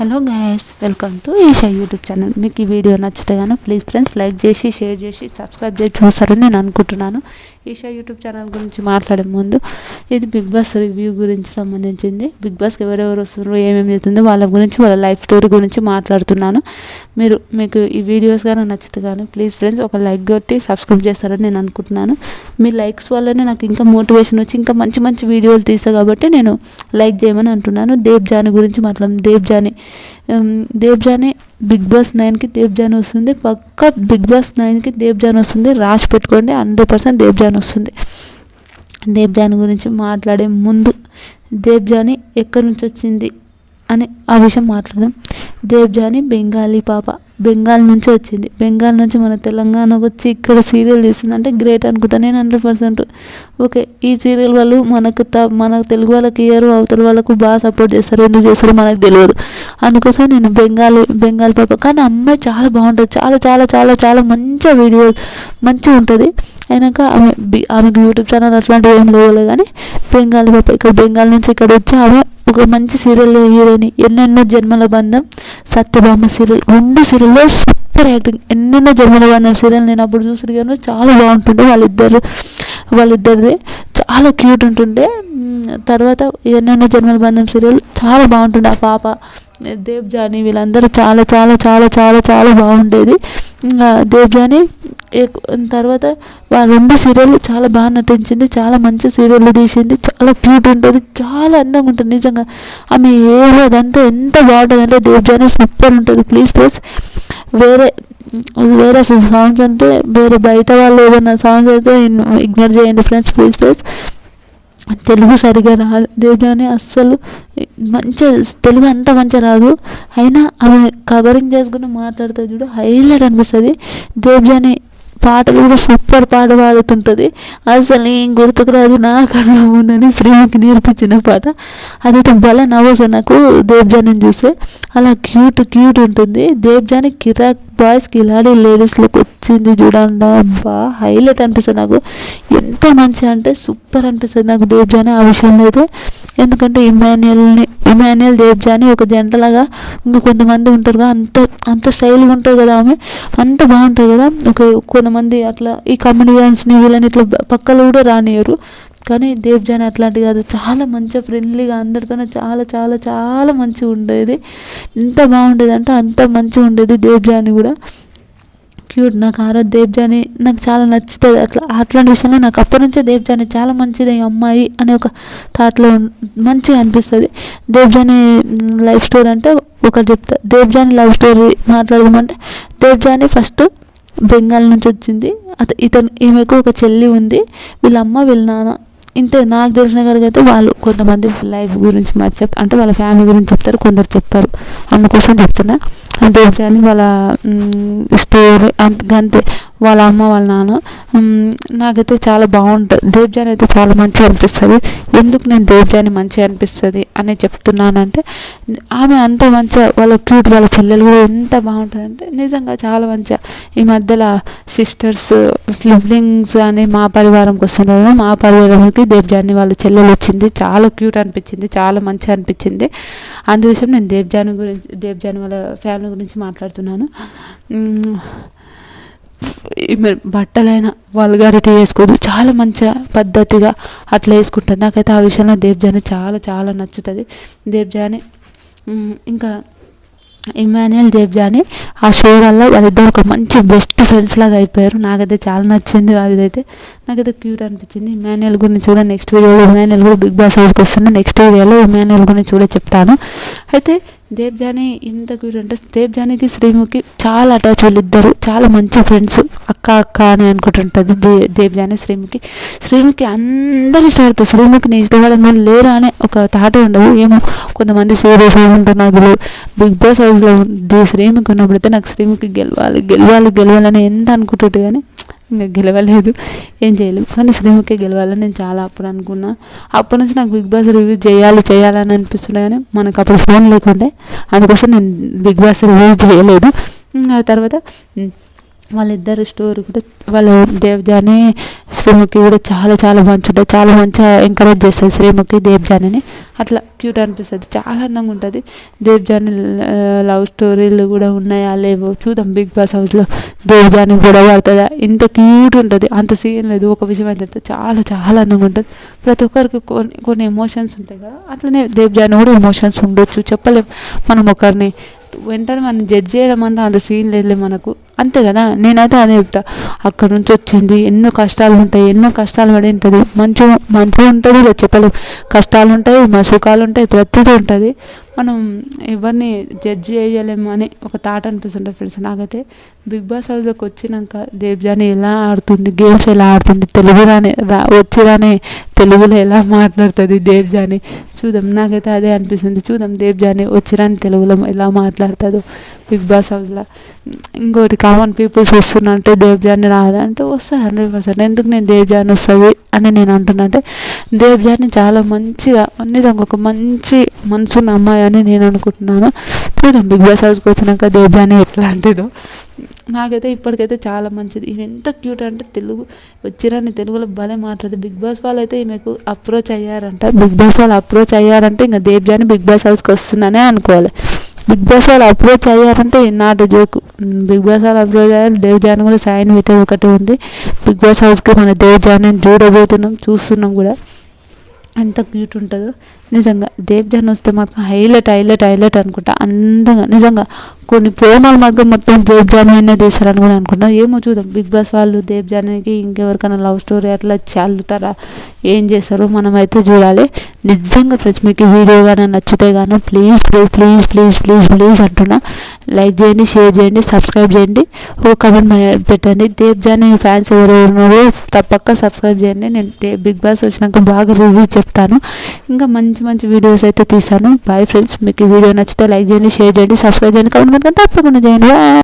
Hello guys welcome to Esha YouTube channel మీకు ఈ video నచ్చితే కానీ ప్లీజ్ ఫ్రెండ్స్ లైక్ చేసి షేర్ చేసి సబ్స్క్రైబ్ చేసి చూస్తారని నేను అనుకుంటున్నాను. ఈషా యూట్యూబ్ ఛానల్ గురించి మాట్లాడే ముందు ఇది బిగ్ బాస్ రివ్యూ గురించి సంబంధించింది. బిగ్ బాస్కి ఎవరెవరు వస్తున్నారో ఏమేమి జరుగుతుందో వాళ్ళ గురించి వాళ్ళ లైఫ్ స్టోరీ గురించి మాట్లాడుతున్నాను. మీరు మీకు ఈ వీడియోస్ కానీ నచ్చితే కానీ ప్లీజ్ ఫ్రెండ్స్ ఒక లైక్ కొట్టి సబ్స్క్రైబ్ చేస్తారని నేను అనుకుంటున్నాను. మీ లైక్స్ వల్లనే నాకు ఇంకా మోటివేషన్ వచ్చి ఇంకా మంచి మంచి వీడియోలు తీసా కాబట్టి నేను లైక్ చేయమని అంటున్నాను. దేవ్ జాని గురించి మాట్లాడడం Devjani Dev Johnny big Boss నైన్కి దేవ్ జాని వస్తుంది. పక్క బిగ్ బాస్ నైన్కి దేవ్ జాని వస్తుంది. రాసి పెట్టుకోండి. హండ్రెడ్ పర్సెంట్ దేవ్ జాని వస్తుంది. దేవ్జాని గురించి మాట్లాడే ముందు దేవ్జాని ఎక్కడి నుంచి వచ్చింది అని ఆ విషయం మాట్లాడదాం. దేవ్జాని బెంగాలీ పాప బెంగాల్ నుంచి వచ్చింది. బెంగాల్ నుంచి మన తెలంగాణకు వచ్చి ఇక్కడ సీరియల్ తీస్తుంది అంటే గ్రేట్ అనుకుంటా. నేను హండ్రెడ్ పర్సెంట్ ఓకే ఈ సీరియల్ వాళ్ళు మనకు త మన తెలుగు వాళ్ళకి ఇయ్యరు అవతల వాళ్ళకు బాగా సపోర్ట్ చేస్తారు ఎందుకు చేస్తారో మనకు తెలియదు. అందుకోసం నేను బెంగాలీ బెంగాల్ పాప కానీ అమ్మాయి చాలా బాగుంటుంది. చాలా చాలా చాలా చాలా మంచి వీడియో మంచిగా ఉంటుంది. అయినాక ఆమె ఆమెకు యూట్యూబ్ ఛానల్ అట్లాంటివి ఏం లేవులే కానీ బెంగాల్ పాప ఇక్కడ బెంగాల్ నుంచి ఇక్కడ వచ్చి ఆమె ఒక మంచి సీరియల్ హీరోయిన్ ఎన్నెన్నో జన్మల బంధం సత్యభామ సీరియల్ రెండు సీరియల్లో సూపర్ యాక్టింగ్ ఎన్నెన్నో జన్మల బంధం సీరియల్ నేను అప్పుడు చూసిన కానీ చాలా బాగుంటుండే వాళ్ళిద్దరు. వాళ్ళిద్దరిది చాలా క్యూట్ ఉంటుండే. తర్వాత ఎన్నెన్నో జన్మల బంధం సీరియల్ చాలా బాగుంటుండే. ఆ పాప దేవ్ జాని వీళ్ళందరూ చాలా చాలా చాలా చాలా చాలా బాగుండేది. ఇంకా దేవ్ జాని తర్వాత వాళ్ళ రెండు సీరియల్ చాలా బాగా నటించింది. చాలా మంచి సీరియల్ తీసింది. చాలా క్యూట్ ఉంటుంది. చాలా అందంగా ఉంటుంది. నిజంగా ఆమె ఏమో అదంతా ఎంత బాగుంటుంది అంటే దేవ్ జాని సూపర్ ఉంటుంది. Please please. వేరే వేరే సాంగ్స్ అంటే వేరే బయట వాళ్ళు ఏదైనా సాంగ్స్ అయితే ఇగ్నోర్ చేయండి ఫ్రెండ్స్ ప్లీజ్ ప్లీజ్ తెలుగు సరిగా రాదు దేవ్జాని అస్సలు మంచిగా తెలుగు అంత మంచిగా రాదు. అయినా ఆమె కవరింగ్ చేసుకుని మాట్లాడుతుంది చూడు హైలైట్ అనిపిస్తుంది. దేవ్జాని పాటలు కూడా సూపర్ పాట పాడుతుంటుంది. అసలు ఏం గుర్తుకు రాదు నా కళ్ళ ఉందని శ్రీముఖి నేర్పించిన పాట. అదైతే భలే నవ్వుతుంది నాకు దేవ్జాని చూస్తే. అలా క్యూట్ క్యూట్ ఉంటుంది. దేవ్జాని కిరాక్ బాయ్స్ కిలాడి లేడీస్లో వచ్చింది చూడండి. అబ్బా హైలైట్ అనిపిస్తుంది నాకు. ఎంత మంచి అంటే సూపర్ అనిపిస్తుంది నాకు దేవ్జాని ఆ విషయంలో అయితే. ఎందుకంటే ఇమాన్యుయల్ని ఇమాన్యుయల్ దేవ్జాని ఒక జంటలాగా ఇంకా కొంతమంది ఉంటారు కదా అంత అంత స్టైల్గా ఉంటుంది కదా ఆమె. అంత బాగుంటుంది కదా. ఒక కొంతమంది అట్లా ఈ కమెడియన్స్ని వీళ్ళని ఇట్లా పక్కలో కూడా రానియరు కానీ దేవ్జాని అట్లాంటి కాదు. చాలా మంచిగా ఫ్రెండ్లీగా అందరితోనే చాలా చాలా చాలా మంచిగా ఉండేది. ఎంత బాగుండేది అంటే అంత మంచిగా ఉండేది దేవ్జాని కూడా. క్యూట్ నాకు ఆ రోజు దేవ్జాని నాకు చాలా నచ్చుతుంది. అట్లా అట్లాంటి విషయంలో నాకు అప్పటి నుంచే దేవ్జాని చాలా మంచిది ఈ అమ్మాయి అనే ఒక థాట్లో మంచిగా అనిపిస్తుంది. దేవ్జాని లైఫ్ స్టోరీ అంటే ఒకటి చెప్తా. దేవ్జాని లైఫ్ స్టోరీ మాట్లాడదామంటే దేవ్జాని ఫస్ట్ బెంగాల్ నుంచి వచ్చింది. అత ఇతను ఈమెకు ఒక చెల్లి ఉంది. వీళ్ళమ్మ వీళ్ళ నాన్న. ఇంతే నాకు తెలిసిన కాడికి అయితే వాళ్ళు కొంతమంది లైఫ్ గురించి మరి చెప్ అంటే వాళ్ళ ఫ్యామిలీ గురించి చెప్తారు కొందరు చెప్పారు. అందుకోసం చెప్తున్నా. అంటే అని వాళ్ళ స్టోరీ అంతే వాళ్ళ అమ్మ వాళ్ళ నాన్న నాకైతే చాలా బాగుంటుంది. దేవ్జాని అయితే చాలా మంచిగా అనిపిస్తుంది. ఎందుకు నేను దేవ్జాని మంచిగా అనిపిస్తుంది అని చెప్తున్నానంటే ఆమె అంత మంచిగా వాళ్ళ క్యూట్ వాళ్ళ చెల్లెలు కూడా ఎంత బాగుంటుందంటే నిజంగా చాలా మంచిగా. ఈ మధ్యలో సిస్టర్స్ స్లిబ్లింగ్స్ అని మా పరివారంకి వస్తున్నారు మా పరివారంకి దేవ్జాని వాళ్ళ చెల్లెలు వచ్చింది. చాలా క్యూట్ అనిపించింది. చాలా మంచిగా అనిపించింది. అందుకోసం నేను దేవ్జాని గురించి దేవ్జాని వాళ్ళ ఫ్యామిలీ గురించి మాట్లాడుతున్నాను. బట్టలైన బట్టలైనా వల్గారిటీ వేసుకోదు చాలా మంచిగా పద్ధతిగా అట్లా వేసుకుంటుంది నాకైతే ఆ విషయంలో దేవ్జాని చాలా చాలా నచ్చుతుంది. దేవ్జాని ఇంకా ఇమాన్యుయల్ దేవ్జాని ఆ షో వల్ల వాళ్ళిద్దరు ఒక మంచి బెస్ట్ ఫ్రెండ్స్ లాగా అయిపోయారు. నాకైతే చాలా నచ్చింది అదైతే నాకైతే క్యూట్ అనిపించింది. ఇమాన్యుయల్ గురించి కూడా నెక్స్ట్ వీడియోలో ఇమాన్యుయల్ కూడా బిగ్ బాస్ హౌస్కి వస్తుంది నెక్స్ట్ వీడియోలో ఇమాన్యుయల్ గురించి కూడా చెప్తాను. అయితే దేవ్జాని ఎంత క్యూట్ అంటే దేవ్జానికి శ్రీముఖి చాలా అటాచ్ వాళ్ళిద్దరు. చాలా మంచి ఫ్రెండ్స్ అక్క అక్క అని అనుకుంటుంటుంది దే దేవ్జాని శ్రీముఖి. శ్రీముఖి అందరు ఇష్టపడతారు శ్రీముఖిని ఇష్టపడని వాళ్ళు లేరు అనే ఒక తాటే ఉండదు. ఏమో కొంతమంది సీరియస్ ఉంటున్నారు బిగ్ బాస్ హౌస్లో శ్రీముఖి ఉన్నప్పుడైతే నాకు శ్రీముఖి గెలవాలి గెలవాలి గెలవాలని ఎంత అనుకుంటుంటే కానీ ఇంకా గెలవలేదు. ఏం చేయలేము కానీ శ్రీముఖి గెలవాలని నేను చాలా అప్పుడు అనుకున్నా. అప్పటి నుంచి నాకు బిగ్ బాస్ రివ్యూ చేయాలి చేయాలని అనిపిస్తుండే కానీ మనకు అప్పుడు ఫోన్ లేకుండే. అందుకోసం నేను బిగ్ బాస్ రివ్యూ చేయలేదు. ఆ తర్వాత వాళ్ళిద్దరు స్టోరీ కూడా వాళ్ళు దేవ్జాని శ్రీముఖి కూడా చాలా చాలా మంచి ఉంటాయి చాలా మంచిగా ఎంకరేజ్ చేస్తుంది శ్రీముఖి దేవ్జానిని. అట్లా క్యూట్ అనిపిస్తుంది. చాలా అందంగా ఉంటుంది. దేవ్జాని లవ్ స్టోరీలు కూడా ఉన్నాయా లేవో చూద్దాం. బిగ్ బాస్ హౌస్లో దేవ్జాని గొడవ పడుతుందా? ఇంత క్యూట్ ఉంటుంది. అంత సీన్ లేదు. ఒక విషయం అయితే చాలా చాలా అందంగా ఉంటుంది. ప్రతి ఒక్కరికి కొన్ని కొన్ని ఎమోషన్స్ ఉంటాయి కదా. అట్లనే దేవ్జాని కూడా ఎమోషన్స్ ఉండొచ్చు. చెప్పలేము మనం ఒకరిని వెంటనే మనం జడ్జ్ చేయడం అంటే అంత సీన్ లేదు మనకు. అంతే కదా? నేనైతే అదే చెప్తా. అక్కడ నుంచి వచ్చింది ఎన్నో కష్టాలు ఉంటాయి ఎన్నో కష్టాలు పడి ఉంటుంది. మంచి మంచిగా ఉంటుంది ఇలా చెప్పలేము కష్టాలు ఉంటాయి మా సుఖాలు ఉంటాయి ప్రతిదీ ఉంటుంది. మనం ఎవరిని జడ్జ్ చేయలేము అని ఒక థాట్ అనిపిస్తుంటుంది ఫ్రెండ్స్ నాకైతే బిగ్ బాస్ హౌస్లోకి వచ్చినాక దేవ్జాని ఎలా ఆడుతుంది గేమ్స్ ఎలా ఆడుతుంది తెలుగు రాని రా వచ్చి రాని తెలుగులో ఎలా మాట్లాడుతుంది దేవ్జాని? చూద్దాం. నాకైతే అదే అనిపిస్తుంది. చూద్దాం దేవ్జాని వచ్చిరాని తెలుగులో ఎలా మాట్లాడుతుందో బిగ్ బాస్ హౌస్లో. ఇంకోటి కామన్ పీపుల్స్ వస్తున్నట్టే దేవ్జాని రాదంటే అంటే వస్తుంది హండ్రెడ్ పర్సెంట్. ఎందుకు నేను దేవ్జాని వస్తుంది అని నేను అంటున్నా అంటే దేవ్జాని చాలా మంచిగా అన్ని ఒక మంచి మనసున్న అమ్మాయి అని నేను అనుకుంటున్నాను. చూద్దాం బిగ్ బాస్ హౌస్కి వచ్చినాక దేవ్జాని ఎట్లాంటిదో నాకైతే ఇప్పటికైతే చాలా మంచిది. ఈమె ఎంత క్యూట్ అంటే తెలుగు వచ్చిరని తెలుగులో భలే మాట్లాడదు బిగ్ బాస్ వాళ్ళు అయితే ఈమెకు అప్రోచ్ అయ్యారంట. బిగ్ బాస్ వాళ్ళు అప్రోచ్ అయ్యారంటే ఇంకా దేవ్యాని బిగ్ బాస్ హౌస్కి వస్తుందనే అనుకోవాలి. బిగ్ బాస్ వాళ్ళు అప్రోచ్ అయ్యారంటే నాట్ జోక్. బిగ్ బాస్ వాళ్ళు అప్రోచ్ అయ్యారు దేవ్జాని కూడా సైన్ పెట్టేది ఒకటి ఉంది. బిగ్ బాస్ హౌస్కి మన దేవ్జాని చూడబోతున్నాం చూస్తున్నాం కూడా. ఎంత క్యూట్ ఉంటుందో. నిజంగా దేవ్జాన్ వస్తే మాత్రం హైలైట్ హైలైట్ హైలైట్ అనుకుంటా. అందంగా నిజంగా కొన్ని ప్రోమాలు మాత్రం మొత్తం దేవ్జానీనే తీసారని కూడా అనుకుంటాం. ఏమో చూద్దాం. బిగ్ బాస్ వాళ్ళు దేవ్జానీకి ఇంకెవరికైనా లవ్ స్టోరీ అట్లా చల్లుతారా? ఏం చేస్తారో మనమైతే చూడాలి. నిజంగా ఫ్రెండ్స్ మీకు వీడియో కానీ నచ్చితే కానీ please please please please please please అంటున్నా. లైక్ చేయండి షేర్ చేయండి సబ్స్క్రైబ్ చేయండి. ఒక కమెంట్ పెట్టండి. దేవ్జానీ ఫ్యాన్స్ ఎవరు ఉన్నారో తప్పక సబ్స్క్రైబ్ చేయండి. నేను బిగ్ బాస్ వచ్చినాక బాగా రివ్యూ చెప్తాను. ఇంకా మంచి మంచి వీడియోస్ అయితే తీసాను బాయ్ ఫ్రెండ్స్ మీకు ఈ వీడియో నచ్చితే లైక్ చేయండి షేర్ చేయండి సబ్స్క్రైబ్ చేయండి. కమెంట్ తప్పకుండా చేయండి. బాయ్